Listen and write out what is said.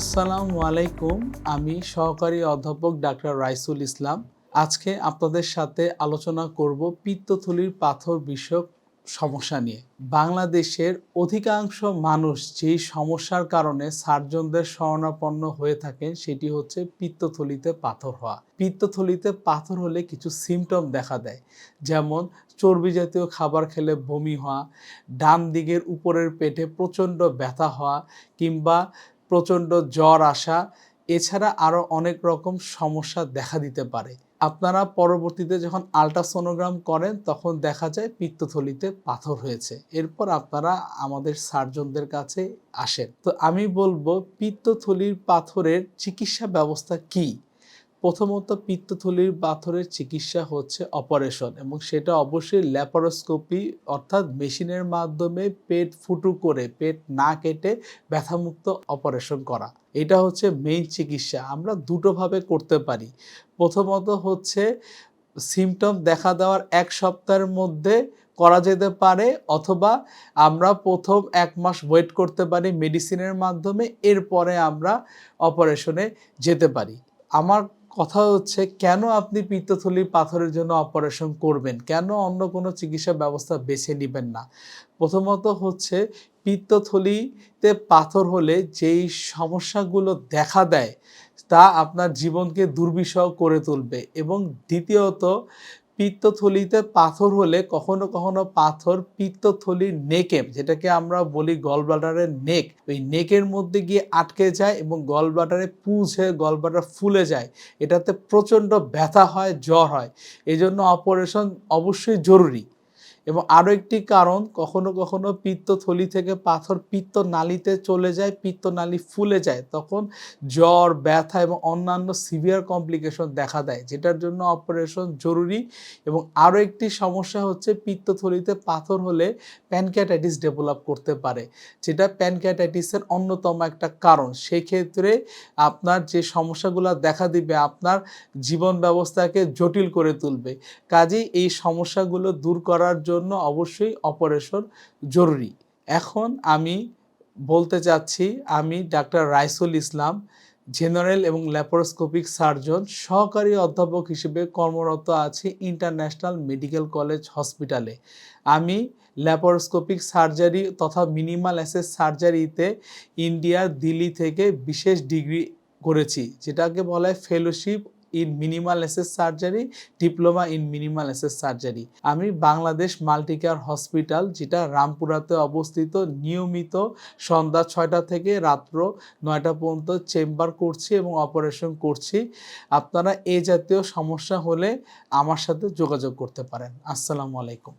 আসসালামু আলাইকুম, আমি সহকারী অধ্যাপক ডাক্তার রাইসুল ইসলাম। আজকে আপনাদের সাথে আলোচনা করব পিত্তথলির পাথর বিষয়ক সমস্যা নিয়ে। বাংলাদেশের অধিকাংশ মানুষ যেই সমস্যার কারণে সার্জনদের শরণাপন্ন হয়ে থাকেন, সেটি হচ্ছে পিত্তথলিতে পাথর হওয়া। পিত্তথলিতে পাথর হলে কিছু সিমটম দেখা দেয়, যেমন চর্বি জাতীয় খাবার খেলে বমি হওয়া ডান দিকের উপরের পেটে প্রচণ্ড ব্যথা হওয়া, কিংবা প্রচণ্ড জ্বর আসা এছাড়া আরও অনেক রকম সমস্যা দেখা দিতে পারে। আপনারা পরবর্তীতে যখন আলট্রাসোনোগ্রাম করেন, তখন দেখা যায় পিত্তথলিতে পাথর হয়েছে। এরপর আপনারা আমাদের সার্জনদের কাছে আসেন। তো আমি বলব, পিত্তথলির পাথরের চিকিৎসা ব্যবস্থা কী? প্রথমত পিত্তথলির পাথরের চিকিৎসা হচ্ছে অপারেশন এবং সেটা অবশ্যই ল্যাপারোস্কোপি অর্থাৎ মেশিনের মাধ্যমে পেট ফুটো করে, পেট না কেটে ব্যথামুক্ত অপারেশন করা। এটা হচ্ছে মেইন চিকিৎসা। আমরা দুটোভাবে করতে পারি। প্রথমত হচ্ছে সিমটম দেখা দেওয়ার এক সপ্তাহের মধ্যে করা যেতে পারে অথবা আমরা প্রথম এক মাস ওয়েট করতে পারি মেডিসিনের মাধ্যমে, এরপরে আমরা অপারেশনে যেতে পারি। আমার কথা হচ্ছে, কেন আপনি পিত্তথলি পাথরের জন্য অপারেশন করবেন? কেন অন্য কোনো চিকিৎসা ব্যবস্থা বেছে নেবেন না? প্রথমত হচ্ছে, পিত্তথলিতে পাথর হলে যেই সমস্যাগুলো দেখা দেয়, তা আপনার জীবনকে দুর্বিষহ করে তুলবে। এবং দ্বিতীয়ত পিত্তথলিতে পাথর হলে কখনো কখনো পাথর পিত্তথলি নেকে, যেটাকে আমরা বলি গল ব্লাডারের নেক। ওই নেকের মধ্যে গিয়ে আটকে যায় এবং গল ব্লাডারে পুজ হয়ে গল ব্লাডার ফুলে যায়। এটাতে প্রচণ্ড ব্যথা হয়, জ্বর হয়। এই জন্য অপারেশন অবশ্যই জরুরি। এবং আরও একটি কারণ, কখনো কখনো পিত্তথলি থেকে পাথর পিত্ত নালিতে চলে যায় পিত্ত নালি ফুলে যায়, তখন জ্বর, ব্যথা এবং অন্যান্য সিভিয়ার কমপ্লিকেশন দেখা দেয়, যেটার জন্য অপারেশন জরুরি এবং আরও একটি সমস্যা হচ্ছে পিত্তথলিতে পাথর হলে প্যানক্যাটাইটিস ডেভেলপ করতে পারে, যেটা প্যানক্যাটাইটিসের অন্যতম একটা কারণ। সেক্ষেত্রে আপনার যে সমস্যাগুলো দেখা দিবে, আপনার জীবন ব্যবস্থাকে জটিল করে তুলবে। কাজেই এই সমস্যাগুলো দূর করার জন্য অবশ্যই অপারেশন জরুরি। এখন আমি বলতে চাচ্ছি, আমি ডাক্তার রাইসুল ইসলাম জেনারেল এবং ল্যাপারোস্কোপিক সার্জন সহকারী অধ্যাপক হিসেবে কর্মরত আছি ইন্টারন্যাশনাল মেডিকেল কলেজ হসপিটালে আমি ল্যাপারোস্কোপিক সার্জারি তথা মিনিমাল অ্যাসেস সার্জারিতে ইন্ডিয়ার দিল্লি থেকে বিশেষ ডিগ্রি করেছি, যেটাকে বলা হয় fellowship in minimal access surgery diploma in minimal access surgery আমি বাংলাদেশ মাল্টিকেয়ার হসপিটাল যেটা রামপুরাতে অবস্থিত, নিয়মিত সন্ধ্যা ছয়টা থেকে রাত্র নয়টা পর্যন্ত চেম্বার করছি এবং অপারেশন করছি। আপনারা এ জাতীয় সমস্যা হলে আমার সাথে যোগাযোগ করতে পারেন। আসসালামু আলাইকুম।